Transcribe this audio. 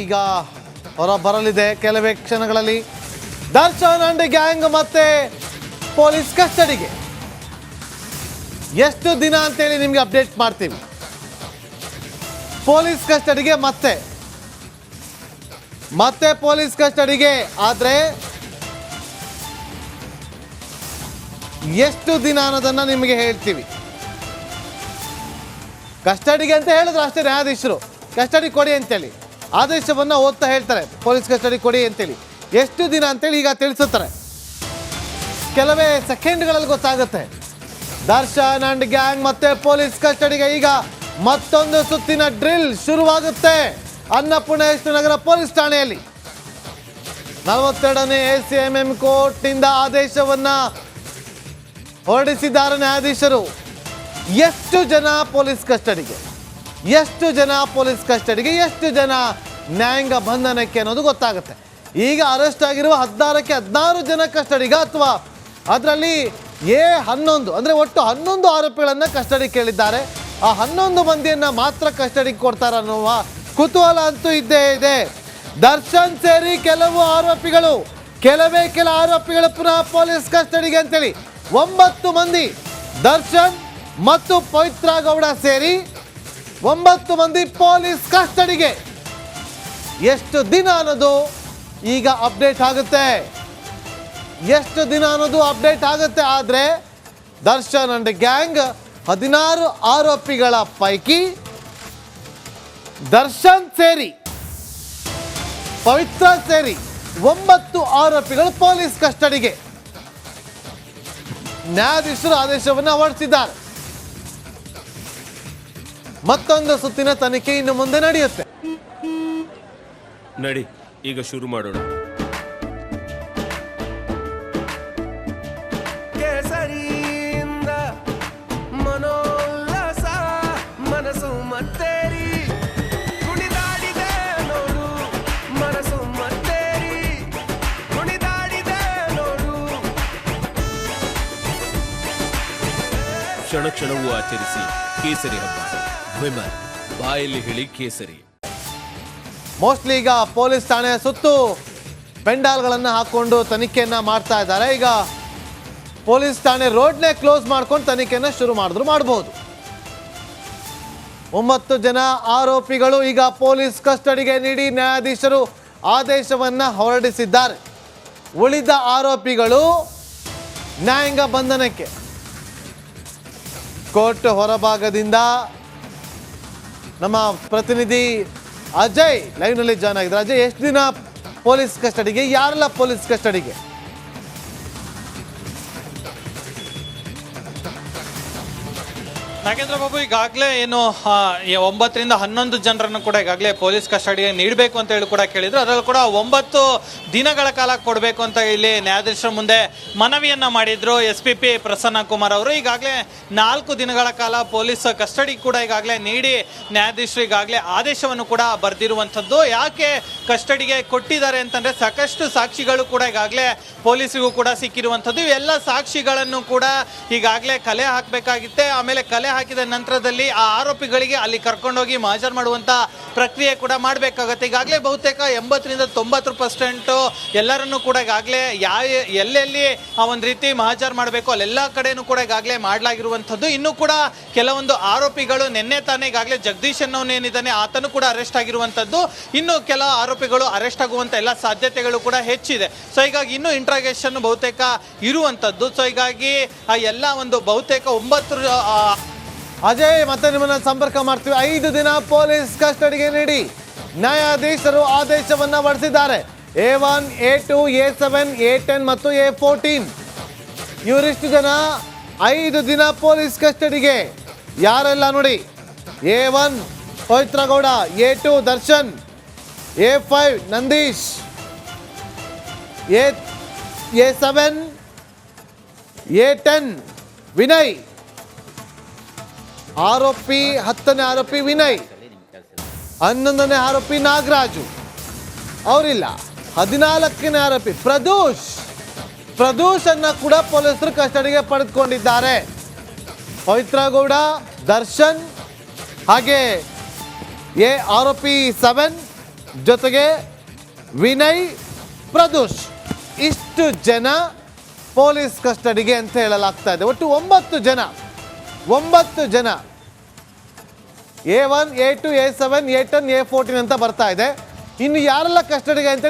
ಈಗ ಹೊರ ಬರಲಿದೆ ಕೆಲವೇ ಕ್ಷಣಗಳಲ್ಲಿ ದರ್ಶನ್ ಅಂಡ್ ಗ್ಯಾಂಗ್ ಮತ್ತೆ ಪೊಲೀಸ್ ಕಸ್ಟಡಿಗೆ. ಎಷ್ಟು ದಿನ ಅಂತೇಳಿ ನಿಮ್ಗೆ ಅಪ್ಡೇಟ್ ಮಾಡ್ತೀವಿ ಪೊಲೀಸ್ ಕಸ್ಟಡಿಗೆ ಮತ್ತೆ. ಮತ್ತೆ ಪೊಲೀಸ್ ಕಸ್ಟಡಿಗೆ, ಆದ್ರೆ ಎಷ್ಟು ದಿನ ಅನ್ನೋದನ್ನ ನಿಮಗೆ ಹೇಳ್ತೀವಿ. ಕಸ್ಟಡಿಗೆ ಅಂತ ಹೇಳಿದ್ರು ಅಷ್ಟೇ ನ್ಯಾಯಾಧೀಶರು. ಕಸ್ಟಡಿ ಕೊಡಿ ಅಂತೇಳಿ. ಆದೇಶವನ್ನು ಓದ್ತಾ ಹೇಳ್ತಾರೆ. ಪೊಲೀಸ್ ಕಸ್ಟಡಿ ಕೊಡಿ ಅಂತೇಳಿ. ಎಷ್ಟು ದಿನ ಅಂತೇಳಿ ಈಗ ತಿಳಿಸುತ್ತಾರೆ. ಕೆಲವೇ ಸೆಕೆಂಡ್ಗಳಲ್ಲಿ ಗೊತ್ತಾಗುತ್ತೆ. ದರ್ಶನ್ ಅಂಡ್ ಗ್ಯಾಂಗ್ ಮತ್ತೆ ಪೊಲೀಸ್ ಕಸ್ಟಡಿಗೆ ಈಗ ಮತ್ತೊಂದು ಸುತ್ತಿನ ಡ್ರಿಲ್ ಶುರುವಾಗುತ್ತೆ. ಅನ್ನಪೂರ್ಣೇಶ್ವರ ನಗರ ಪೊಲೀಸ್ ಠಾಣೆಯಲ್ಲಿ. ನಲವತ್ತೆರಡನೇ ಎ ಸಿ ಎಂ ಎಂ ಕೋರ್ಟ್ನಿಂದ ಆದೇಶವನ್ನ ಹೊರಡಿಸಿದ್ದಾರೆ ನ್ಯಾಯಾಧೀಶರು. ಎಷ್ಟು ಜನ ಪೊಲೀಸ್ ಕಸ್ಟಡಿಗೆ? ಎಷ್ಟು ಜನ ಪೊಲೀಸ್ ಕಸ್ಟಡಿಗೆ, ಎಷ್ಟು ಜನ ನ್ಯಾಯಾಂಗ ಬಂಧನಕ್ಕೆ ಅನ್ನೋದು ಗೊತ್ತಾಗುತ್ತೆ. ಈಗ ಅರೆಸ್ಟ್ ಆಗಿರುವ ಹದಿನಾರಕ್ಕೆ ಹದಿನಾರು ಜನ ಕಸ್ಟಡಿಗ ಅಥವಾ ಅದರಲ್ಲಿ ಎ ಹನ್ನೊಂದು, ಅಂದರೆ ಒಟ್ಟು ಹನ್ನೊಂದು ಆರೋಪಿಗಳನ್ನು ಕಸ್ಟಡಿ ಕೇಳಿದ್ದಾರೆ. ಆ ಹನ್ನೊಂದು ಮಂದಿಯನ್ನು ಮಾತ್ರ ಕಸ್ಟಡಿಗೆ ಕೊಡ್ತಾರೆ ಅನ್ನುವ ಕುತೂಹಲ ಅಂತೂ ಇದ್ದೇ ಇದೆ. ದರ್ಶನ್ ಸೇರಿ ಕೆಲವು ಆರೋಪಿಗಳು, ಕೆಲವೇ ಕೆಲ ಆರೋಪಿಗಳು ಪುನಃ ಪೊಲೀಸ್ ಕಸ್ಟಡಿಗೆ ಅಂತೇಳಿ ಒಂಬತ್ತು ಮಂದಿ, ದರ್ಶನ್ ಮತ್ತು ಪವಿತ್ರ ಗೌಡ ಸೇರಿ ಒಂಬತ್ತು ಮಂದಿ ಪೊಲೀಸ್ ಕಸ್ಟಡಿಗೆ. ಎಷ್ಟು ದಿನ ಅನ್ನೋದು ಈಗ ಅಪ್ಡೇಟ್ ಆಗುತ್ತೆ. ಎಷ್ಟು ದಿನ ಅನ್ನೋದು ಅಪ್ಡೇಟ್ ಆಗುತ್ತೆ ಆದರೆ ದರ್ಶನ್ ಅಂಡ್ ಗ್ಯಾಂಗ್ ಹದಿನಾರು ಆರೋಪಿಗಳ ಪೈಕಿ ದರ್ಶನ್ ಸೇರಿ, ಪವಿತ್ರ ಸೇರಿ ಒಂಬತ್ತು ಆರೋಪಿಗಳು ಪೊಲೀಸ್ ಕಸ್ಟಡಿಗೆ. ನ್ಯಾಯಾಧೀಶರು ಆದೇಶವನ್ನು ಹೊರಡಿಸಿದ್ದಾರೆ. ಮತ್ತೊಂದು ಸುತ್ತಿನ ತನಿಖೆ ಇನ್ನು ಮುಂದೆ ನಡೆಯುತ್ತೆ. ನಡಿ ಈಗ ಶುರು ಮಾಡೋಣ. ಕೇಸರಿಯಿಂದ ಮನೋಲ್ಲಸ ಮನಸ್ಸು ಮತ್ತೇರಿ. ಕುಣಿದಾಡಿದೆ ನೋಡು ಮನಸ್ಸು ಮತ್ತೇರಿ. ಕುಣಿದಾಡಿದೆ ನೋಡು. ಕ್ಷಣ ಕ್ಷಣವೂ ಆಚರಿಸಿ ಕೇಸರಿ ಹಬ್ಬ. ವಿಮಲ್ ಬಾಯಲ್ಲಿ ಹೇಳಿ ಕೇಸರಿ. ಮೋಸ್ಟ್ಲಿ ಈಗ ಪೊಲೀಸ್ ಠಾಣೆ ಸುತ್ತು ಪೆಂಡಾಲ್ಗಳನ್ನು ಹಾಕೊಂಡು ತನಿಖೆಯನ್ನ ಮಾಡ್ತಾ ಇದ್ದಾರೆ. ಈಗ ಪೊಲೀಸ್ ಠಾಣೆ ರೋಡ್ನೇ ಕ್ಲೋಸ್ ಮಾಡ್ಕೊಂಡು ತನಿಖೆಯನ್ನ ಶುರು ಮಾಡಿದ್ರು ಮಾಡಬಹುದು ಒಂಬತ್ತು ಜನ ಆರೋಪಿಗಳು ಈಗ ಪೊಲೀಸ್ ಕಸ್ಟಡಿಗೆ ನೀಡಿ ನ್ಯಾಯಾಧೀಶರು ಆದೇಶವನ್ನ ಹೊರಡಿಸಿದ್ದಾರೆ. ಉಳಿದ ಆರೋಪಿಗಳು ನ್ಯಾಯಾಂಗ ಬಂಧನಕ್ಕೆ ಕೋರ್ಟ್ ಹೊರಭಾಗದಿಂದ ನಮ್ಮ ಪ್ರತಿನಿಧಿ ಅಜಯ್ ಲೈವ್ನಲ್ಲಿ ಜಾಯ್ನ್ ಆಗಿದ್ದಾರೆ. ಅಜಯ್ ಎಷ್ಟು ದಿನ ಪೊಲೀಸ್ ಕಸ್ಟಡಿಗೆ? ಯಾರೆಲ್ಲ ಪೊಲೀಸ್ ಕಸ್ಟಡಿಗೆ? ನಾಗೇಂದ್ರ ಬಾಬು, ಈಗಾಗಲೇ ಏನು ಒಂಬತ್ತರಿಂದ ಹನ್ನೊಂದು ಜನರನ್ನು ಕೂಡ ಈಗಾಗಲೇ ಪೊಲೀಸ್ ಕಸ್ಟಡಿಗೆ ನೀಡಬೇಕು ಅಂತ ಹೇಳಿ ಕೂಡ ಕೇಳಿದ್ರು. ಅದರಲ್ಲೂ ಕೂಡ ಒಂಬತ್ತು ದಿನಗಳ ಕಾಲ ಕೊಡಬೇಕು ಅಂತ ಇಲ್ಲಿ ನ್ಯಾಯಾಧೀಶರ ಮುಂದೆ ಮನವಿಯನ್ನು ಮಾಡಿದ್ರು S P P Prasanna Kumar ಅವರು. ಈಗಾಗಲೇ ನಾಲ್ಕು ದಿನಗಳ ಕಾಲ ಪೊಲೀಸ್ ಕಸ್ಟಡಿ ಕೂಡ ಈಗಾಗಲೇ ನೀಡಿ ನ್ಯಾಯಾಧೀಶರು ಈಗಾಗಲೇ ಆದೇಶವನ್ನು ಕೂಡ ಬರೆದಿರುವಂಥದ್ದು. ಯಾಕೆ ಕಸ್ಟಡಿಗೆ ಕೊಟ್ಟಿದ್ದಾರೆ ಅಂತಂದರೆ ಸಾಕಷ್ಟು ಸಾಕ್ಷಿಗಳು ಕೂಡ ಈಗಾಗಲೇ ಪೊಲೀಸಿಗೂ ಕೂಡ ಸಿಕ್ಕಿರುವಂಥದ್ದು. ಇವೆಲ್ಲ ಸಾಕ್ಷಿಗಳನ್ನು ಕೂಡ ಈಗಾಗಲೇ ಕಲೆ ಹಾಕಬೇಕಾಗಿತ್ತೆ. ಆಮೇಲೆ ಕಲೆ ಹಾಕಿದ ನಂತರದಲ್ಲಿ ಆ ಆರೋಪಿಗಳಿಗೆ ಅಲ್ಲಿ ಕರ್ಕೊಂಡೋಗಿ ಮಾಜರ್ ಮಾಡುವಂತ ಪ್ರಕ್ರಿಯೆ ಕೂಡ ಮಾಡಬೇಕಾಗತ್ತೆ. ಈಗಾಗಲೇ ಬಹುತೇಕ ಎಂಬತ್ತರಿಂದ ತೊಂಬತ್ತು ಪರ್ಸೆಂಟು ಎಲ್ಲರನ್ನೂ ಕೂಡ ಈಗಾಗಲೇ ಯಾವ ಎಲ್ಲೆಲ್ಲಿ ಆ ಒಂದು ರೀತಿ ಮಹಾಜರ್ ಮಾಡಬೇಕು, ಅಲ್ಲೆಲ್ಲ ಕಡೆನೂ ಕೂಡ ಈಗಾಗಲೇ ಮಾಡಲಾಗಿರುವಂಥದ್ದು. ಇನ್ನೂ ಕೂಡ ಕೆಲವೊಂದು ಆರೋಪಿಗಳು ನಿನ್ನೆ ತಾನೇ ಈಗಾಗಲೇ ಜಗದೀಶ್ ಅನ್ನೋನು ಏನಿದ್ದಾನೆ, ಆತನು ಕೂಡ ಅರೆಸ್ಟ್ ಆಗಿರುವಂಥದ್ದು. ಇನ್ನು ಕೆಲ ಆರೋಪಿಗಳು ಅರೆಸ್ಟ್ ಆಗುವಂಥ ಎಲ್ಲ ಸಾಧ್ಯತೆಗಳು ಕೂಡ ಹೆಚ್ಚಿದೆ. ಸೊ, ಹೀಗಾಗಿ ಇನ್ನೂ ಇಂಟ್ರಾಗೇಷನ್ ಬಹುತೇಕ ಇರುವಂಥದ್ದು. ಸೊ, ಹೀಗಾಗಿ ಆ ಎಲ್ಲ ಒಂದು ಬಹುತೇಕ ಒಂಬತ್ತು ಅಜಯ್, ಮತ್ತೆ ನಿಮ್ಮನ್ನ ಸಂಪರ್ಕ ಮಾಡ್ತೀವಿ. ಐದು ದಿನ ಪೊಲೀಸ್ ಕಸ್ಟಡಿಗೆ ನೀಡಿ ನ್ಯಾಯಾಧೀಶರು ಆದೇಶವನ್ನ ಹೊರಡಿಸಿದ್ದಾರೆ. A one, A two, A seven, A ten ಮತ್ತು ಎ ಫೋರ್ಟೀನ್. ಇವರಿಷ್ಟು ಜನ ಐದು ದಿನ ಪೊಲೀಸ್ ಕಸ್ಟಡಿಗೆ. ಯಾರೆಲ್ಲ ನೋಡಿ? A one Pavithra Gowda A two, Darshan, A five, Nandish, A A seven, A ten, Vinay. ಆರೋಪಿ, ಹತ್ತನೇ ಆರೋಪಿ ವಿನಯ್, ಹನ್ನೊಂದನೇ ಆರೋಪಿ ನಾಗರಾಜು. ಅವರಿಲ್ಲ, ಹದಿನಾಲ್ಕನೇ ಆರೋಪಿ ಪ್ರದೋಷ್. ಪ್ರದೋಷ್ ಅನ್ನ ಕೂಡ ಪೊಲೀಸರು ಕಸ್ಟಡಿಗೆ ಪಡೆದುಕೊಂಡಿದ್ದಾರೆ. ಪವಿತ್ರ ಗೌಡ ದರ್ಶನ್, ಹಾಗೆ ಎ ಆರೋಪಿ ಸೆವೆನ್, ಜೊತೆಗೆ ವಿನಯ್, ಪ್ರದೋಷ್. ಇಷ್ಟು ಜನ ಪೊಲೀಸ್ ಕಸ್ಟಡಿಗೆ ಅಂತ ಹೇಳಲಾಗ್ತಾ ಇದೆ. ಒಟ್ಟು ಒಂಬತ್ತು ಜನ ಒಂಬತ್ತು ಜನ. A one A two A seven A ten A fourteen ಅಂತ ಬರ್ತಾ ಇದೆ. ಇನ್ನು ಯಾರೆಲ್ಲ ಕಸ್ಟಡಿಗೆ ಅಂತೇಳಿ